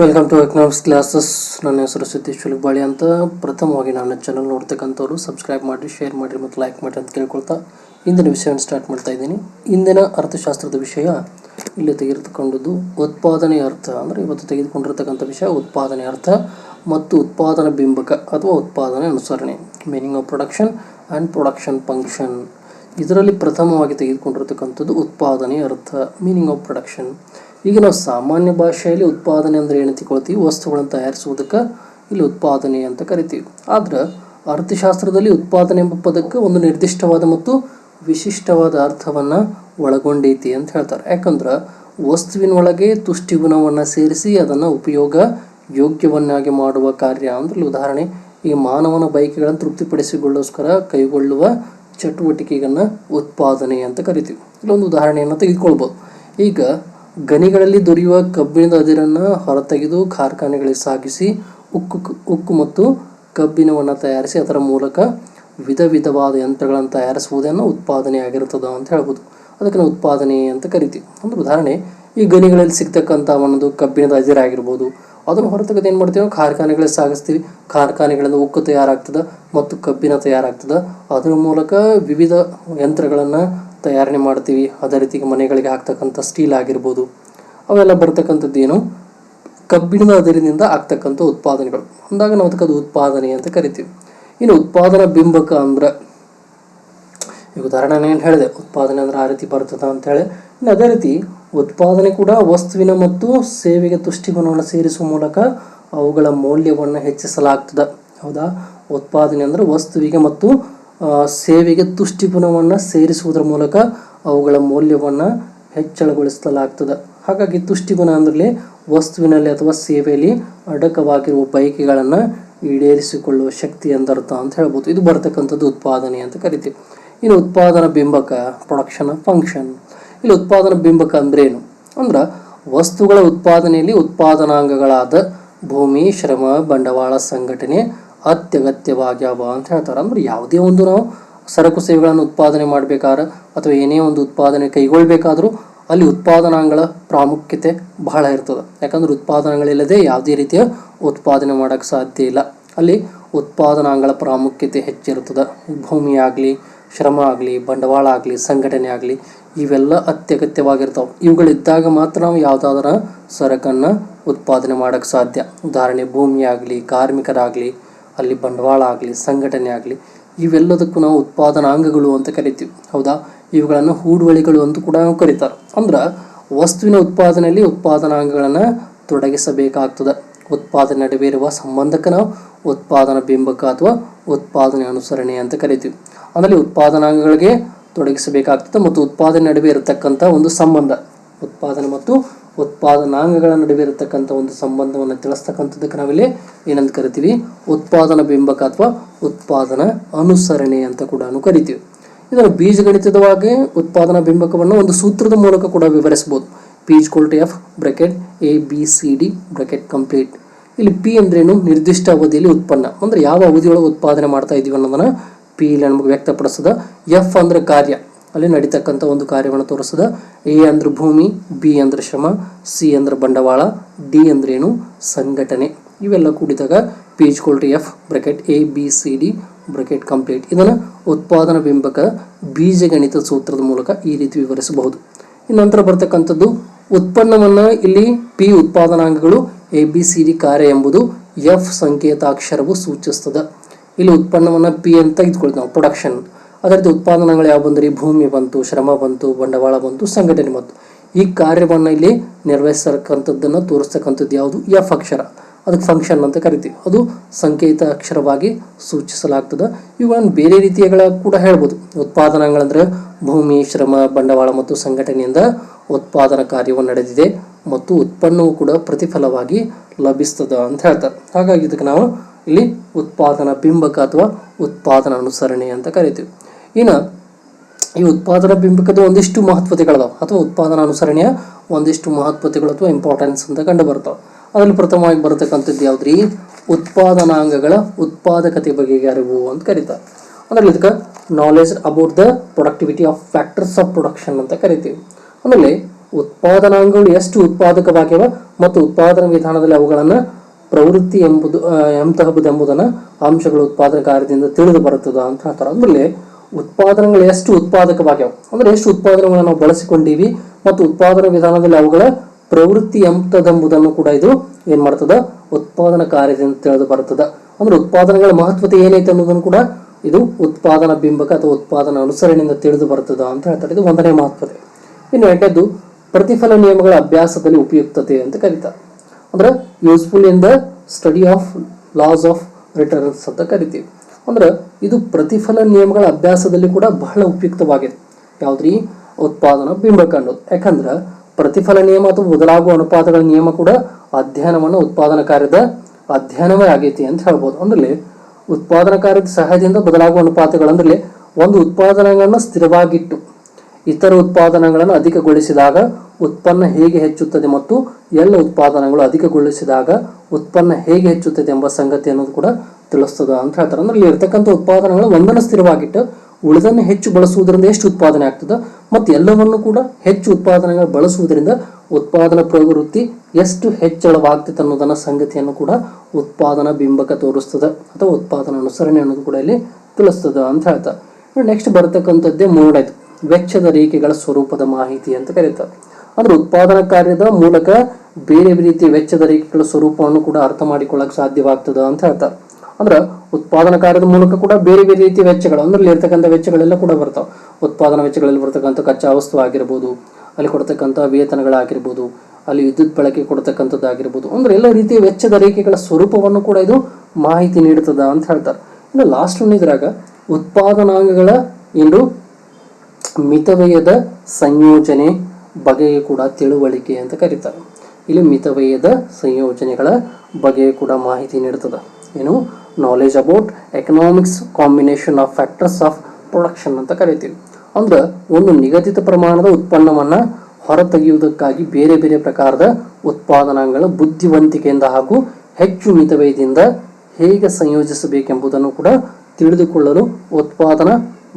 Welcome to economics classes ನನ್ನ ಹೆಸರು ಸತೀಶ್ ಬಾಳಿ ಅಂತ. ಪ್ರಥಮವಾಗಿ ನನ್ನ ಚಾನಲ್ ನೋಡ್ತಕ್ಕಂಥವ್ರು ಸಬ್ಸ್ಕ್ರೈಬ್ ಮಾಡಿ ಶೇರ್ ಮಾಡಿರಿ ಮತ್ತು ಲೈಕ್ ಮಾಡಿ ಅಂತ ಕೇಳ್ಕೊಳ್ತಾ ಇಂದಿನ ವಿಷಯವನ್ನು ಸ್ಟಾರ್ಟ್ ಮಾಡ್ತಾ ಇದ್ದೀನಿ. ಇಂದಿನ ಅರ್ಥಶಾಸ್ತ್ರದ ವಿಷಯ ಇಲ್ಲಿ ತೆಗೆದುಕೊಂಡದ್ದು ಉತ್ಪಾದನೆ ಅರ್ಥ. ಅಂದರೆ ಇವತ್ತು ತೆಗೆದುಕೊಂಡಿರ್ತಕ್ಕಂಥ ವಿಷಯ ಉತ್ಪಾದನೆ ಅರ್ಥ ಮತ್ತು ಉತ್ಪಾದನಾ ಬಿಂಬಕ ಅಥವಾ ಉತ್ಪಾದನೆ ಅನುಸರಣೆ meaning of production and production function ಇದರಲ್ಲಿ ಪ್ರಥಮವಾಗಿ ತೆಗೆದುಕೊಂಡಿರ್ತಕ್ಕಂಥದ್ದು ಉತ್ಪಾದನೆ ಅರ್ಥ ಮೀನಿಂಗ್ ಆಫ್ ಪ್ರೊಡಕ್ಷನ್ ಈಗ ನಾವು ಸಾಮಾನ್ಯ ಭಾಷೆಯಲ್ಲಿ ಉತ್ಪಾದನೆ ಅಂದರೆ ಏನು ತಿಳ್ಕೊಳ್ತೀವಿ? ವಸ್ತುಗಳನ್ನು ತಯಾರಿಸುವುದಕ್ಕೆ ಇಲ್ಲಿ ಉತ್ಪಾದನೆ ಅಂತ ಕರಿತೀವಿ. ಆದ್ರೆ ಅರ್ಥಶಾಸ್ತ್ರದಲ್ಲಿ ಉತ್ಪಾದನೆ ಎಂಬ ಪದಕ್ಕೆ ಒಂದು ನಿರ್ದಿಷ್ಟವಾದ ಮತ್ತು ವಿಶಿಷ್ಟವಾದ ಅರ್ಥವನ್ನು ಒಳಗೊಂಡೈತಿ ಅಂತ ಹೇಳ್ತಾರೆ. ಯಾಕಂದ್ರೆ ವಸ್ತುವಿನೊಳಗೆ ತುಷ್ಟಿ ಗುಣವನ್ನು ಸೇರಿಸಿ ಅದನ್ನು ಉಪಯೋಗ ಯೋಗ್ಯವನ್ನಾಗಿ ಮಾಡುವ ಕಾರ್ಯ ಅಂದ್ರೆ ಉದಾಹರಣೆ, ಈ ಮಾನವನ ಬೈಕ್ಗಳನ್ನು ತೃಪ್ತಿಪಡಿಸಿಕೊಳ್ಳೋಸ್ಕರ ಕೈಗೊಳ್ಳುವ ಚಟುವಟಿಕೆಗಳನ್ನು ಉತ್ಪಾದನೆ ಅಂತ ಕರಿತೀವಿ. ಇಲ್ಲೊಂದು ಉದಾಹರಣೆಯನ್ನು ತೆಗೆದುಕೊಳ್ಬೋದು. ಈಗ ಗಣಿಗಳಲ್ಲಿ ದೊರೆಯುವ ಕಬ್ಬಿಣದ ಅದಿರನ್ನು ಹೊರತೆಗೆದು ಕಾರ್ಖಾನೆಗಳಿಗೆ ಸಾಗಿಸಿ ಉಕ್ಕು ಉಕ್ಕು ಮತ್ತು ಕಬ್ಬಿಣವನ್ನು ತಯಾರಿಸಿ ಅದರ ಮೂಲಕ ವಿಧ ವಿಧವಾದ ಯಂತ್ರಗಳನ್ನು ತಯಾರಿಸುವುದನ್ನು ಉತ್ಪಾದನೆ ಆಗಿರುತ್ತದೆ ಅಂತ ಹೇಳ್ಬೋದು. ಅದಕ್ಕೆ ನಾವು ಉತ್ಪಾದನೆ ಅಂತ ಕರಿತೀವಿ. ಒಂದು ಉದಾಹರಣೆ, ಈ ಗಣಿಗಳಲ್ಲಿ ಸಿಗ್ತಕ್ಕಂಥ ಒಂದು ಕಬ್ಬಿಣದ ಅದಿರಾಗಿರ್ಬೋದು. ಅದನ್ನು ಹೊರತೆಗೆದು ಏನು ಮಾಡ್ತೀವಿ? ನಾವು ಕಾರ್ಖಾನೆಗಳಿಗೆ ಸಾಗಿಸ್ತೀವಿ. ಕಾರ್ಖಾನೆಗಳಿಂದ ಉಕ್ಕು ತಯಾರಾಗ್ತದೆ ಮತ್ತು ಕಬ್ಬಿಣ ತಯಾರಾಗ್ತದೆ. ಅದರ ಮೂಲಕ ವಿವಿಧ ಯಂತ್ರಗಳನ್ನು ತಯಾರಣೆ ಮಾಡ್ತೀವಿ. ಅದೇ ರೀತಿ ಮನೆಗಳಿಗೆ ಹಾಕ್ತಕ್ಕಂಥ ಸ್ಟೀಲ್ ಆಗಿರ್ಬೋದು, ಅವೆಲ್ಲ ಬರ್ತಕ್ಕಂಥದ್ದು ಏನು? ಕಬ್ಬಿಣದ ಅದರಿಂದ ಆಗ್ತಕ್ಕಂಥ ಉತ್ಪಾದನೆಗಳು. ಅಂದಾಗ ನಾವು ಅದಕ್ಕೆ ಅದು ಉತ್ಪಾದನೆ ಅಂತ ಕರಿತೀವಿ. ಇನ್ನು ಉತ್ಪಾದನಾ ಬಿಂಬಕ ಅಂದ್ರೆ, ಈಗ ಉದಾಹರಣೆ ಏನು ಹೇಳಿದೆ? ಉತ್ಪಾದನೆ ಅಂದ್ರೆ ಆ ರೀತಿ ಬರ್ತದ ಅಂತೇಳಿ ಇನ್ನು ಅದೇ ರೀತಿ ಉತ್ಪಾದನೆ ಕೂಡ ವಸ್ತುವಿನ ಮತ್ತು ಸೇವೆಗೆ ತುಷ್ಟಿಗುಣವನ್ನು ಸೇರಿಸುವ ಮೂಲಕ ಅವುಗಳ ಮೌಲ್ಯವನ್ನು ಹೆಚ್ಚಿಸಲಾಗ್ತದೆ. ಹೌದಾ? ಉತ್ಪಾದನೆ ಅಂದ್ರೆ ವಸ್ತುವಿಗೆ ಮತ್ತು ಸೇವೆಗೆ ತುಷ್ಟಿಗುಣವನ್ನು ಸೇರಿಸುವುದರ ಮೂಲಕ ಅವುಗಳ ಮೌಲ್ಯವನ್ನು ಹೆಚ್ಚಳಗೊಳಿಸಲಾಗ್ತದೆ. ಹಾಗಾಗಿ ತುಷ್ಟಿಗುಣ ಅಂದರೆ ವಸ್ತುವಿನಲ್ಲಿ ಅಥವಾ ಸೇವೆಯಲ್ಲಿ ಅಡಕವಾಗಿರುವ ಬಯಕೆಗಳನ್ನು ಈಡೇರಿಸಿಕೊಳ್ಳುವ ಶಕ್ತಿ ಎಂದರ್ಥ ಅಂತ ಹೇಳ್ಬೋದು. ಇದು ಬರ್ತಕ್ಕಂಥದ್ದು ಉತ್ಪಾದನೆ ಅಂತ ಕರಿತೀವಿ. ಇನ್ನು ಉತ್ಪಾದನಾ ಬಿಂಬಕ ಪ್ರೊಡಕ್ಷನ್ ಫಂಕ್ಷನ್ ಇಲ್ಲಿ ಉತ್ಪಾದನಾ ಬಿಂಬಕ ಅಂದ್ರೇನು? ಅಂದ್ರೆ ವಸ್ತುಗಳ ಉತ್ಪಾದನೆಯಲ್ಲಿ ಉತ್ಪಾದನಾಂಗಗಳಾದ ಭೂಮಿ, ಶ್ರಮ, ಬಂಡವಾಳ, ಸಂಘಟನೆ ಅತ್ಯಗತ್ಯವಾಗ್ಯಾವ ಅಂತ ಹೇಳ್ತಾರೆ. ಅಂದ್ರೆ ಯಾವುದೇ ಒಂದು ನಾವು ಸರಕು ಸೇವೆಗಳನ್ನು ಉತ್ಪಾದನೆ ಮಾಡಬೇಕಾದ್ರೆ ಅಥವಾ ಏನೇ ಒಂದು ಉತ್ಪಾದನೆ ಕೈಗೊಳ್ಬೇಕಾದ್ರೂ ಅಲ್ಲಿ ಉತ್ಪಾದನಾಂಗಗಳ ಪ್ರಾಮುಖ್ಯತೆ ಬಹಳ ಇರ್ತದೆ. ಯಾಕಂದ್ರೆ ಉತ್ಪಾದನೆಗಳಿಲ್ಲದೆ ಯಾವುದೇ ರೀತಿಯ ಉತ್ಪಾದನೆ ಮಾಡೋಕ್ಕೆ ಸಾಧ್ಯ ಇಲ್ಲ. ಅಲ್ಲಿ ಉತ್ಪಾದನಾಂಗಗಳ ಪ್ರಾಮುಖ್ಯತೆ ಹೆಚ್ಚಿರ್ತದೆ ಭೂಮಿ ಆಗಲಿ, ಶ್ರಮ ಆಗಲಿ, ಬಂಡವಾಳ ಆಗಲಿ, ಸಂಘಟನೆ ಆಗಲಿ, ಇವೆಲ್ಲ ಅತ್ಯಗತ್ಯವಾಗಿರ್ತಾವೆ. ಇವುಗಳಿದ್ದಾಗ ಮಾತ್ರ ನಾವು ಯಾವುದಾದ್ರೂ ಸರಕನ್ನು ಉತ್ಪಾದನೆ ಮಾಡೋಕ್ಕೆ ಸಾಧ್ಯ. ಉದಾಹರಣೆ ಭೂಮಿ ಆಗಲಿ, ಕಾರ್ಮಿಕರಾಗಲಿ ಅಲ್ಲಿ ಬಂಡವಾಳ ಆಗಲಿ, ಸಂಘಟನೆ ಆಗಲಿ, ಇವೆಲ್ಲದಕ್ಕೂ ನಾವು ಉತ್ಪಾದನಾಂಗಗಳು ಅಂತ ಕರಿತೀವಿ. ಹೌದಾ? ಇವುಗಳನ್ನು ಹೂಡುವಳಿಗಳು ಅಂತ ಕೂಡ ನಾವು ಕರೀತಾರೆ. ಅಂದ್ರೆ ವಸ್ತುವಿನ ಉತ್ಪಾದನೆಯಲ್ಲಿ ಉತ್ಪಾದನಾಂಗಗಳನ್ನು ತೊಡಗಿಸಬೇಕಾಗ್ತದೆ. ಉತ್ಪಾದನೆ ನಡುವೆ ಇರುವ ಸಂಬಂಧಕ್ಕೆ ನಾವು ಉತ್ಪಾದನಾ ಬಿಂಬಕ ಅಥವಾ ಉತ್ಪಾದನೆ ಅನುಸರಣೆ ಅಂತ ಕರಿತೀವಿ. ಅದರಲ್ಲಿ ಉತ್ಪಾದನಾಂಗಗಳಿಗೆ ತೊಡಗಿಸಬೇಕಾಗ್ತದೆ ಮತ್ತು ಉತ್ಪಾದನೆ ನಡುವೆ ಇರತಕ್ಕಂಥ ಒಂದು ಸಂಬಂಧ. ಉತ್ಪಾದನೆ ಮತ್ತು ಉತ್ಪಾದನಾಂಗಗಳ ನಡುವೆ ಇರತಕ್ಕಂಥ ಒಂದು ಸಂಬಂಧವನ್ನು ತಿಳಿಸ್ತಕ್ಕಂಥದ್ದಕ್ಕೆ ನಾವಿಲ್ಲಿ ಏನಂತ ಕರಿತೀವಿ? ಉತ್ಪಾದನಾ ಬಿಂಬಕ ಅಥವಾ ಉತ್ಪಾದನಾ ಅನುಸರಣೆ ಅಂತ ಕೂಡ ಕರಿತೀವಿ. ಇದನ್ನು ಬೀಜಗಣಿತದವಾಗಿ ಉತ್ಪಾದನಾ ಬಿಂಬಕವನ್ನು ಒಂದು ಸೂತ್ರದ ಮೂಲಕ ಕೂಡ ವಿವರಿಸಬಹುದು P equal to F bracket A B C D bracket complete. ಇಲ್ಲಿ ಪಿ ಅಂದ್ರೇನು ನಿರ್ದಿಷ್ಟ ಅವಧಿಯಲ್ಲಿ ಉತ್ಪನ್ನ. ಅಂದ್ರೆ ಯಾವ ಅವಧಿಯೊಳಗೆ ಉತ್ಪಾದನೆ ಮಾಡ್ತಾ ಇದೀವಿ ಅನ್ನೋದನ್ನ ಪಿ ಇಲ್ಲಿ ನಮಗೆ ವ್ಯಕ್ತಪಡಿಸದ ಎಫ್ ಅಂದ್ರೆ ಕಾರ್ಯ. ಅಲ್ಲಿ ನಡೀತಕ್ಕಂಥ ಒಂದು ಕಾರ್ಯವನ್ನು ತೋರಿಸ್ತದ ಎ ಅಂದ್ರೆ ಭೂಮಿ, ಬಿ ಅಂದ್ರೆ ಶ್ರಮ, ಸಿ ಅಂದ್ರೆ ಬಂಡವಾಳ, ಡಿ ಅಂದ್ರೇನು ಸಂಘಟನೆ. ಇವೆಲ್ಲ ಕೂಡಿದಾಗ P equal to F bracket A B C D bracket complete ಇದನ್ನು ಉತ್ಪಾದನಾ ಬಿಂಬಕ ಬೀಜಗಣಿತ ಸೂತ್ರದ ಮೂಲಕ ಈ ರೀತಿ ವಿವರಿಸಬಹುದು. ಇನ್ನಂತರ ನಂತರ ಬರ್ತಕ್ಕಂಥದ್ದು, ಉತ್ಪನ್ನವನ್ನು ಇಲ್ಲಿ ಪಿ ಉತ್ಪಾದನಾಂಗಗಳು ಎ ಬಿ ಸಿ ಡಿ ಕಾರ್ಯ ಎಂಬುದು ಎಫ್ ಸಂಕೇತಾಕ್ಷರವು ಸೂಚಿಸ್ತದೆ. ಇಲ್ಲಿ ಉತ್ಪನ್ನವನ್ನು ಪಿ ಅಂತ ಇದ್ಕೊಳ್ತೀವಿ ನಾವು ಪ್ರೊಡಕ್ಷನ್ ಅದೇ ರೀತಿ ಉತ್ಪಾದನೆಗಳು ಯಾವ ಬಂದ್ರಿ? ಭೂಮಿ ಬಂತು, ಶ್ರಮ ಬಂತು, ಬಂಡವಾಳ ಬಂತು, ಸಂಘಟನೆ ಬಂತು. ಈ ಕಾರ್ಯವನ್ನು ಇಲ್ಲಿ ನಿರ್ವಹಿಸತಕ್ಕಂಥದ್ದನ್ನು ತೋರಿಸ್ತಕ್ಕಂಥದ್ದು ಯಾವುದು? ಎಫ್ ಅಕ್ಷರ. ಅದಕ್ಕೆ ಫಂಕ್ಷನ್ ಅಂತ ಕರಿತೀವಿ. ಅದು ಸಂಕೇತ ಅಕ್ಷರವಾಗಿ ಸೂಚಿಸಲಾಗ್ತದೆ. ಇವುಗಳನ್ನು ಬೇರೆ ರೀತಿಯಗಳ ಕೂಡ ಹೇಳ್ಬೋದು. ಉತ್ಪಾದನಾಂಗಗಳಂದ್ರೆ ಭೂಮಿ, ಶ್ರಮ, ಬಂಡವಾಳ ಮತ್ತು ಸಂಘಟನೆಯಿಂದ ಉತ್ಪಾದನಾ ಕಾರ್ಯವು ನಡೆದಿದೆ ಮತ್ತು ಉತ್ಪನ್ನವು ಕೂಡ ಪ್ರತಿಫಲವಾಗಿ ಲಭಿಸ್ತದ ಅಂತ ಹೇಳ್ತಾರೆ. ಹಾಗಾಗಿ ಇದಕ್ಕೆ ನಾವು ಇಲ್ಲಿ ಉತ್ಪಾದನಾ ಬಿಂಬಕ ಅಥವಾ ಉತ್ಪಾದನಾ ಅನುಸರಣೆ ಅಂತ ಕರಿತೀವಿ. ಇನ್ನು ಈ ಉತ್ಪಾದನಾ ಬಿಂಬಕದ ಒಂದಿಷ್ಟು ಮಹತ್ವತೆಗಳದಾವ ಅಥವಾ ಉತ್ಪಾದನಾ ಅನುಸರಣೆಯ ಒಂದಿಷ್ಟು ಮಹತ್ವತೆಗಳು ಅಥವಾ ಇಂಪಾರ್ಟೆನ್ಸ್ ಅಂತ ಕಂಡು ಬರ್ತಾವೆ. ಅದರಲ್ಲಿ ಪ್ರಥಮವಾಗಿ ಬರತಕ್ಕಂಥದ್ದು ಯಾವುದ್ರಿ? ಉತ್ಪಾದನಾಂಗಗಳ ಉತ್ಪಾದಕತೆ ಬಗೆಗೆ ಅರಿವು ಅಂತ ಕರೀತಾರೆ. ಅಂದ್ರೆ ಇದಕ್ಕೆ knowledge about the productivity of factors of production ಅಂತ ಕರಿತೀವಿ. ಆಮೇಲೆ ಉತ್ಪಾದನಾಂಗಗಳು ಎಷ್ಟು ಉತ್ಪಾದಕವಾಗಿವ ಮತ್ತು ಉತ್ಪಾದನಾ ವಿಧಾನದಲ್ಲಿ ಅವುಗಳನ್ನು ಪ್ರವೃತ್ತಿ ಎಂಬುದು ಆ, ಎಂತಹಬುದು ಎಂಬುದನ್ನು ಅಂಶಗಳು ಉತ್ಪಾದನಾ ಕಾರ್ಯದಿಂದ ತಿಳಿದು ಬರುತ್ತದೆ ಅಂತ ಹೇಳ್ತಾರೆ. ಅಂದ್ರೆ ಉತ್ಪಾದನೆಗಳು ಎಷ್ಟು ಉತ್ಪಾದಕವಾಗ್ಯಾವ ಅಂದ್ರೆ ಎಷ್ಟು ಉತ್ಪಾದನೆಗಳನ್ನು ನಾವು ಬಳಸಿಕೊಂಡಿವಿ ಮತ್ತು ಉತ್ಪಾದನಾ ವಿಧಾನದಲ್ಲಿ ಅವುಗಳ ಪ್ರವೃತ್ತಿ ಎಂತದೆಂಬುದನ್ನು ಕೂಡ ಇದು ಏನು ಮಾಡ್ತದ? ಉತ್ಪಾದನಾ ಕಾರ್ಯದಿಂದ ತಿಳಿದು ಬರ್ತದ. ಅಂದ್ರೆ ಉತ್ಪಾದನೆಗಳ ಮಹತ್ವತೆ ಏನೈತೆ ಅನ್ನೋದನ್ನು ಕೂಡ ಇದು ಉತ್ಪಾದನಾ ಬಿಂಬಕ ಅಥವಾ ಉತ್ಪಾದನಾ ಅನುಸರಣೆಯಿಂದ ತಿಳಿದು ಬರ್ತದ ಅಂತ ಹೇಳ್ತಾರೆ. ಇದು ಒಂದನೇ ಮಹತ್ವತೆ. ಇನ್ನು ಎಂಟದ್ದು, ಪ್ರತಿಫಲ ನಿಯಮಗಳ ಅಭ್ಯಾಸದಲ್ಲಿ ಉಪಯುಕ್ತತೆ ಅಂತ ಕರೀತಾರೆ ಅಂದ್ರೆ useful in the study of laws of returns ಅಂತ ಕರಿತೀವಿ. ಅಂದ್ರೆ ಇದು ಪ್ರತಿಫಲ ನಿಯಮಗಳ ಅಭ್ಯಾಸದಲ್ಲಿ ಕೂಡ ಬಹಳ ಉಪಯುಕ್ತವಾಗಿದೆ. ಯಾವ್ದ್ರಿ? ಉತ್ಪಾದನಾ ಬಿಂಬಕಂಡು ಯಾಕಂದ್ರೆ ಪ್ರತಿಫಲ ನಿಯಮ ಅಥವಾ ಬದಲಾಗುವ ಅನುಪಾತಗಳ ನಿಯಮ ಕೂಡ ಅಧ್ಯಯನವನ್ನು ಉತ್ಪಾದನಾ ಕಾರ್ಯದ ಅಧ್ಯಯನವೇ ಆಗೈತಿ ಅಂತ ಹೇಳ್ಬೋದು. ಅಂದ್ರೆ ಉತ್ಪಾದನಾ ಕಾರ್ಯದ ಸಹಾಯದಿಂದ ಬದಲಾಗುವ ಅನುಪಾತಗಳು ಅಂದ್ರೆ ಒಂದು ಉತ್ಪಾದನೆಗಳನ್ನು ಸ್ಥಿರವಾಗಿಟ್ಟು ಇತರ ಉತ್ಪಾದನೆಗಳನ್ನು ಅಧಿಕಗೊಳಿಸಿದಾಗ ಉತ್ಪನ್ನ ಹೇಗೆ ಹೆಚ್ಚುತ್ತದೆ ಮತ್ತು ಎಲ್ಲ ಉತ್ಪಾದನೆಗಳು ಅಧಿಕಗೊಳಿಸಿದಾಗ ಉತ್ಪನ್ನ ಹೇಗೆ ಹೆಚ್ಚುತ್ತದೆ ಎಂಬ ಸಂಗತಿ ಅನ್ನೋದು ಕೂಡ ತಿಳಿಸ್ತದ ಅಂತ ಹೇಳ್ತಾರೆ. ಅಂದ್ರೆ ಇಲ್ಲಿ ಇರ್ತಕ್ಕಂಥ ಉತ್ಪಾದನೆಗಳು ಒಂದನ್ನು ಸ್ಥಿರವಾಗಿಟ್ಟು ಉಳಿದನ್ನು ಹೆಚ್ಚು ಬಳಸುವುದರಿಂದ ಎಷ್ಟು ಉತ್ಪಾದನೆ ಆಗ್ತದೆ? ಮತ್ತು ಎಲ್ಲವನ್ನು ಕೂಡ ಹೆಚ್ಚು ಉತ್ಪಾದನೆಗಳು ಬಳಸುವುದರಿಂದ ಉತ್ಪಾದನಾ ಪ್ರವೃತ್ತಿ ಎಷ್ಟು ಹೆಚ್ಚಳವಾಗ್ತದೆ ಅನ್ನೋದನ್ನ ಸಂಗತಿಯನ್ನು ಕೂಡ ಉತ್ಪಾದನಾ ಬಿಂಬಕ ತೋರಿಸ್ತದೆ, ಅಥವಾ ಉತ್ಪಾದನಾ ಅನುಸರಣೆ ಅನ್ನೋದು ಕೂಡ ಇಲ್ಲಿ ತಿಳಿಸ್ತದ ಅಂತ ಹೇಳ್ತಾರೆ. ನೆಕ್ಸ್ಟ್ ಬರ್ತಕ್ಕಂಥದ್ದೇ ಮೂರನೇದು, ವೆಚ್ಚದ ರೇಖೆಗಳ ಸ್ವರೂಪದ ಮಾಹಿತಿ ಅಂತ ಕರೀತಾರೆ. ಅಂದ್ರೆ ಉತ್ಪಾದನಾ ಕಾರ್ಯದ ಮೂಲಕ ಬೇರೆ ಬೇರೆ ರೀತಿಯ ವೆಚ್ಚದ ರೇಖೆಗಳ ಸ್ವರೂಪವನ್ನು ಕೂಡ ಅರ್ಥ ಮಾಡಿಕೊಳ್ಳಕ್ ಸಾಧ್ಯವಾಗ್ತದ ಅಂತ ಹೇಳ್ತಾರೆ. ಅಂದ್ರೆ ಉತ್ಪಾದನಾ ಕಾರ್ಯದ ಮೂಲಕ ಕೂಡ ಬೇರೆ ಬೇರೆ ರೀತಿಯ ವೆಚ್ಚಗಳು, ಅಂದ್ರೆ ಇರ್ತಕ್ಕಂಥ ವೆಚ್ಚಗಳೆಲ್ಲ ಕೂಡ ಬರ್ತಾವೆ. ಉತ್ಪಾದನಾ ವೆಚ್ಚಗಳಲ್ಲಿ ಬರ್ತಕ್ಕಂಥ ಕಚ್ಚಾ ವಸ್ತು ಆಗಿರ್ಬೋದು, ಅಲ್ಲಿ ಕೊಡ್ತಕ್ಕಂಥ ವೇತನಗಳಾಗಿರ್ಬೋದು, ಅಲ್ಲಿ ವಿದ್ಯುತ್ ಬಳಕೆ ಕೊಡ್ತಕ್ಕಂಥದ್ದಾಗಿರ್ಬೋದು, ಅಂದ್ರೆ ಎಲ್ಲ ರೀತಿಯ ವೆಚ್ಚದ ರೇಖೆಗಳ ಸ್ವರೂಪವನ್ನು ಕೂಡ ಇದು ಮಾಹಿತಿ ನೀಡುತ್ತದೆ ಅಂತ ಹೇಳ್ತಾರೆ. ಇನ್ನು ಲಾಸ್ಟ್ ಒನ್ ಇದ್ರಾಗ, ಉತ್ಪಾದನಾಂಗಗಳ ಏನು ಮಿತವ್ಯಯದ ಸಂಯೋಜನೆ ಬಗೆಗೆ ಕೂಡ ತಿಳುವಳಿಕೆ ಅಂತ ಕರೀತಾರೆ. ಇಲ್ಲಿ ಮಿತವ್ಯಯದ ಸಂಯೋಜನೆಗಳ ಬಗ್ಗೆ ಕೂಡ ಮಾಹಿತಿ ನೀಡುತ್ತದೆ ಏನು? Knowledge about economics combination of factors of production ಅಂತ ಕರಿತೀವಿ. ಅಂದ್ರೆ ಒಂದು ನಿಗದಿತ ಪ್ರಮಾಣದ ಉತ್ಪನ್ನವನ್ನ ಹೊರತೆಗೆಯುವುದಕ್ಕಾಗಿ ಬೇರೆ ಬೇರೆ ಪ್ರಕಾರದ ಉತ್ಪಾದನಾಂಗಗಳ ಬುದ್ಧಿವಂತಿಕೆಯಿಂದ ಹಾಗೂ ಹೆಚ್ಚು ಮಿತವ್ಯಯದಿಂದ ಹೇಗೆ ಸಂಯೋಜಿಸಬೇಕೆಂಬುದನ್ನು ಕೂಡ ತಿಳಿದುಕೊಳ್ಳಲು ಉತ್ಪಾದನಾ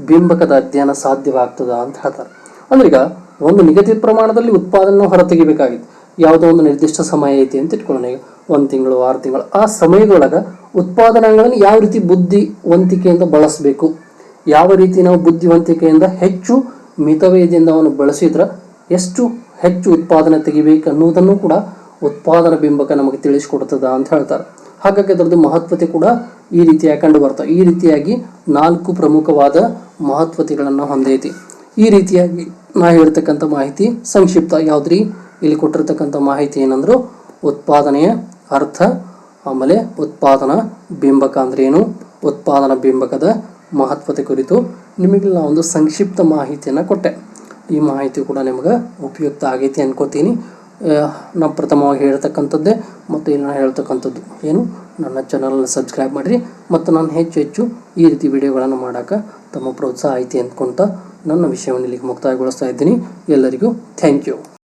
ಬಿಂಬಕದ ಅಧ್ಯಯನ ಸಾಧ್ಯವಾಗ್ತದ ಅಂತ ಹೇಳ್ತಾರೆ. ಅಂದ್ರೆ ಈಗ ಒಂದು ನಿಗದಿತ ಪ್ರಮಾಣದಲ್ಲಿ ಉತ್ಪಾದನೆ ಹೊರತೆಗಿಬೇಕಾಗಿತ್ತು ಯಾವುದೋ ಒಂದು ನಿರ್ದಿಷ್ಟ ಸಮಯ ಐತಿ ಅಂತ ಇಟ್ಕೊಳ್ಳೋಣ ಈಗ. ಒಂದು ತಿಂಗಳು, ಆರು ತಿಂಗಳು, ಆ ಸಮಯದೊಳಗ ಉತ್ಪಾದನಾಗಳನ್ನು ಯಾವ ರೀತಿ ಬುದ್ಧಿವಂತಿಕೆಯಿಂದ ಬಳಸಬೇಕು? ಯಾವ ರೀತಿ ನಾವು ಬುದ್ಧಿವಂತಿಕೆಯಿಂದ ಹೆಚ್ಚು ಮಿತವ್ಯಯದಿಂದ ಅವನು ಬಳಸಿದ್ರೆ ಎಷ್ಟು ಹೆಚ್ಚು ಉತ್ಪಾದನೆ ತೆಗಿಬೇಕು ಅನ್ನೋದನ್ನು ಕೂಡ ಉತ್ಪಾದನಾ ಬಿಂಬಕ ನಮಗೆ ತಿಳಿಸಿಕೊಡ್ತದ ಅಂತ ಹೇಳ್ತಾರೆ. ಹಾಗಾಗಿ ಅದರದ್ದು ಮಹತ್ವತೆ ಕೂಡ ಈ ರೀತಿಯಾಗಿ ಕಂಡು ಬರ್ತವೆ ಈ ರೀತಿಯಾಗಿ ನಾಲ್ಕು ಪ್ರಮುಖವಾದ ಮಹತ್ವತೆಗಳನ್ನು ಹೊಂದೈತಿ. ಈ ರೀತಿಯಾಗಿ ನಾ ಹೇಳ್ತಕ್ಕಂಥ ಮಾಹಿತಿ ಸಂಕ್ಷಿಪ್ತ ಯಾವುದ್ರಿ? ಇಲ್ಲಿ ಕೊಟ್ಟಿರ್ತಕ್ಕಂಥ ಮಾಹಿತಿ ಏನಂದ್ರು ಉತ್ಪಾದನೆಯ ಅರ್ಥ? ಆಮೇಲೆ ಉತ್ಪಾದನಾ ಬಿಂಬಕ ಅಂದ್ರೆ ಏನು? ಉತ್ಪಾದನಾ ಬಿಂಬಕದ ಮಹತ್ವತೆ ಕುರಿತು ನಿಮಗೆ ಒಂದು ಸಂಕ್ಷಿಪ್ತ ಮಾಹಿತಿಯನ್ನು ಕೊಟ್ಟೆ. ಈ ಮಾಹಿತಿ ಕೂಡ ನಿಮಗೆ ಉಪಯುಕ್ತ ಆಗೈತಿ ಅನ್ಕೋತೀನಿ. ನಾನು ಪ್ರಥಮವಾಗಿ ಹೇಳ್ತಕ್ಕಂಥದ್ದೇ ಮತ್ತು ಇಲ್ಲಿ ನಾನು ಹೇಳ್ತಕ್ಕಂಥದ್ದು ಏನು? ನನ್ನ ಚಾನಲ್ನ ಸಬ್ಸ್ಕ್ರೈಬ್ ಮಾಡಿರಿ ಮತ್ತು ನಾನು ಹೆಚ್ಚು ಹೆಚ್ಚು ಈ ರೀತಿ ವಿಡಿಯೋಗಳನ್ನು ಮಾಡೋಕೆ ತಮ್ಮ ಪ್ರೋತ್ಸಾಹ ಐತಿ ಅಂದ್ಕೊತ ನನ್ನ ವಿಷಯವನ್ನು ಇಲ್ಲಿಗೆ ಮುಕ್ತಾಯಗೊಳಿಸ್ತಾ ಇದ್ದೀನಿ. ಎಲ್ಲರಿಗೂ ಥ್ಯಾಂಕ್ ಯು